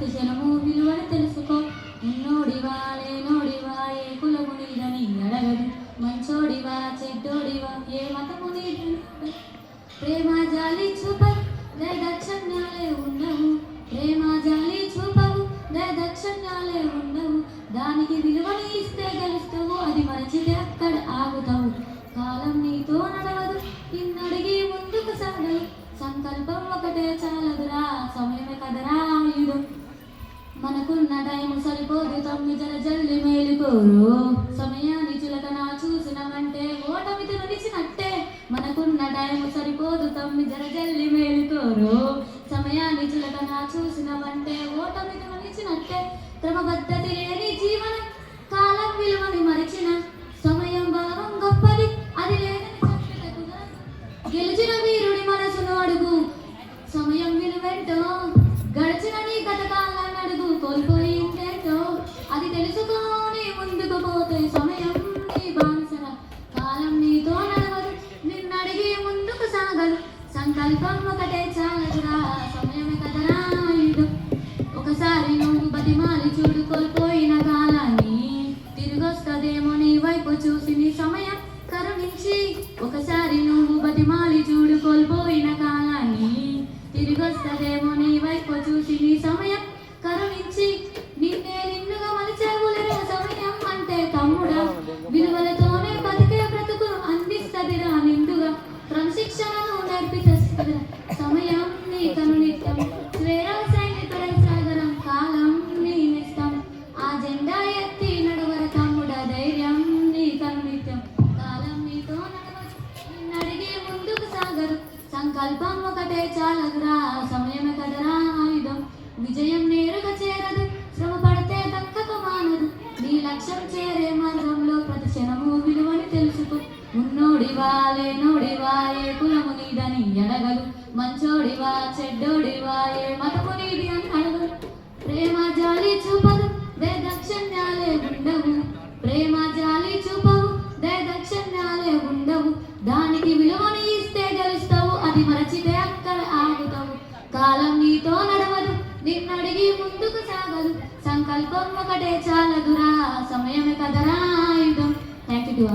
ప్రతి జనము విలువని తెలుసుకో. ఉన్నోడివా లేనోడివా ఏ కులము నీదని అడగదు మంచోడివా చెడ్డోడివా ఏ మతము నీదని ప్రేమ జాలి చూపై దక్షణ్యాలే ఉండవు. ప్రేమ జాలి చూపవు దక్షణ్యాలే ఉండవు. దానికి విలువని ఇస్తే గెలుస్తావు అది మంచిది అక్కడ ఆగుతావు. కాలం నీతో నడవదు నిన్నడిగి ముందుకు సాగదు సంకల్పం ఒకటే చాలు సమయమే కదరా ఆయుధం మనకున్న టైం సరిపోదు తమ్మి జర జల్లి మేలుకోరు సమయాన్ని చులకన చూసినమంటే ఓటమితో నిలిచినట్టే మనకున్న టైం సరిపోదు తమ్మి జర జల్లి మేలుకోరు సమయాన్ని చులకన చూసినమంటే ఓటమితో నిలిచినట్టే క్రమబద్ధత లేని జీవనం ముందుకు పోతే సమయం నీ బానిసర కాలం నీతో నడవదు నిన్నడిగి ముందుకు సాగదు సంకల్పం ఒకటే చాలదురా సమయమే కదరా ఆయుధం ఒకసారి నువ్వు బతిమాలి చూడు కోల్పోయిన కాలాన్ని తిరిగొస్తదేమో నీ వైపు చూసి నీ సమయం కరుణించి. ఒకసారి నువ్వు బతిమాలి చూడు కోల్పోయిన కాలాన్ని తిరిగొస్తదేమో నీ వైపు చూసి నీ సమయం కరుణించి. విలువలతోనే బతికే బ్రతుకును అందిస్తదిరా నిండుగా. క్రమశిక్షణను నేర్పిస్తదిరా సమయం నీ కనునిత్యం వేరే సైనికుడై సాగరం కాలం నీ నిస్తం ఆ జెండా ఎత్తి నడవర తమ్ముడ ధైర్యం నీ కనునిత్యం కాలం నీతో నడవదు. ముందుకు సాగరు సంకల్పం ఒకటే చాలదురా. సమయమే కదరా ఆయుధం. విజయం నేరుగా ఉన్నోడివా లేనోడివా ఏ కులము నీదని ఎడగలు మంచోడివా చెడ్డోడివా ఏ మతము నీది అని అడగదు ప్రేమ జాలి చూపదు దక్షణ్యాలే ఉండవు. ప్రేమ జాలి చూపవు దక్షణ్యాలే ఉండవు. దానికి విలువని ఇస్తే గెలుస్తావు అది మరచితే అక్కడ ఆగుతావు. కాలం నీతో నడవదు నిన్నడిగి ముందుకు సాగదు. సంకల్పం ఒకటే చాలదురా సమయమే కదరా ఆయుధం. Thank you